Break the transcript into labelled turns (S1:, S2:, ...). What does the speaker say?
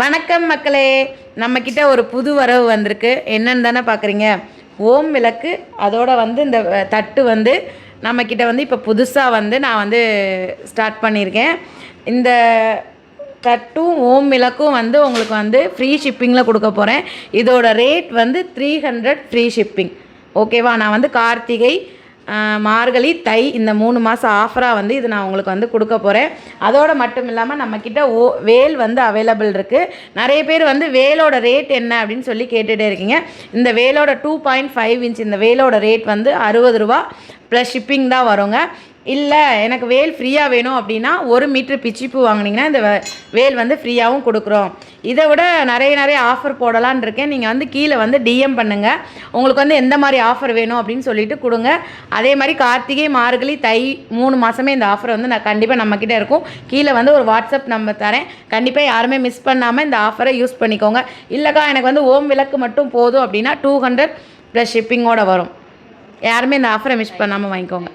S1: வணக்கம் மக்களே. நம்மக்கிட்ட ஒரு புது வரவு வந்திருக்கு. என்னன்னு தானே பார்க்குறீங்க ஓம் விளக்கு. அதோட வந்து இந்த தட்டு வந்து நம்மக்கிட்ட வந்து இப்போ புதுசாக வந்து நான் வந்து ஸ்டார்ட் பண்ணியிருக்கேன். இந்த தட்டும் ஓம் விளக்கும் வந்து உங்களுக்கு வந்து ஃப்ரீ ஷிப்பிங்கில் கொடுக்க போகிறேன் இதோட ரேட் வந்து த்ரீ ஹண்ட்ரட் ஃப்ரீ ஷிப்பிங் ஓகேவா? நான் வந்து கார்த்திகை மார்கழி தை இந்த மூணு மாதம் ஆஃபராக வந்து இது நான் உங்களுக்கு வந்து கொடுக்க போகிறேன் அதோடு மட்டும் இல்லாமல் நம்மக்கிட்ட ஓ வேல் வந்து அவைலபிள் இருக்குது நிறைய பேர் வந்து வேலோட ரேட் என்ன அப்படின்னு சொல்லி கேட்டுகிட்டே இருக்கீங்க. இந்த வேலோட டூ பாயிண்ட் ஃபைவ் இன்ச் இந்த வேலோட ரேட் வந்து அறுபது ரூபா ப்ளஸ் ஷிப்பிங் தான் வருங்க. இல்லை எனக்கு வேல் ஃப்ரீயாக வேணும் அப்படின்னா ஒரு மீட்ரு பிச்சிப்பூ வாங்குனீங்கன்னா இந்த வேல் வந்து ஃப்ரீயாகவும் கொடுக்குறோம். இதை விட நிறைய நிறைய ஆஃபர் போடலான்னு இருக்கேன். நீங்கள் வந்து கீழே வந்து டிஎம் பண்ணுங்கள் உங்களுக்கு வந்து எந்த மாதிரி ஆஃபர் வேணும் அப்படின்னு சொல்லிட்டு கொடுங்க. அதே மாதிரி கார்த்திகை மார்கழி தை மூணு மாதமே இந்த ஆஃபர் வந்து நான் கண்டிப்பாக நம்மக்கிட்ட இருக்கும். கீழே வந்து ஒரு வாட்ஸ்அப் நம்பர் தரேன். கண்டிப்பாக யாருமே மிஸ் பண்ணாமல் இந்த ஆஃபரை யூஸ் பண்ணிக்கோங்க. இல்லைக்கா எனக்கு வந்து ஓம் விளக்கு மட்டும் போதும் அப்படின்னா டூ ஹண்ட்ரட் ப்ளஸ் ஷிப்பிங்கோட வரும். யாருமே இந்த ஆஃபரை மிஸ் பண்ணாமல் வாங்கிக்கோங்க.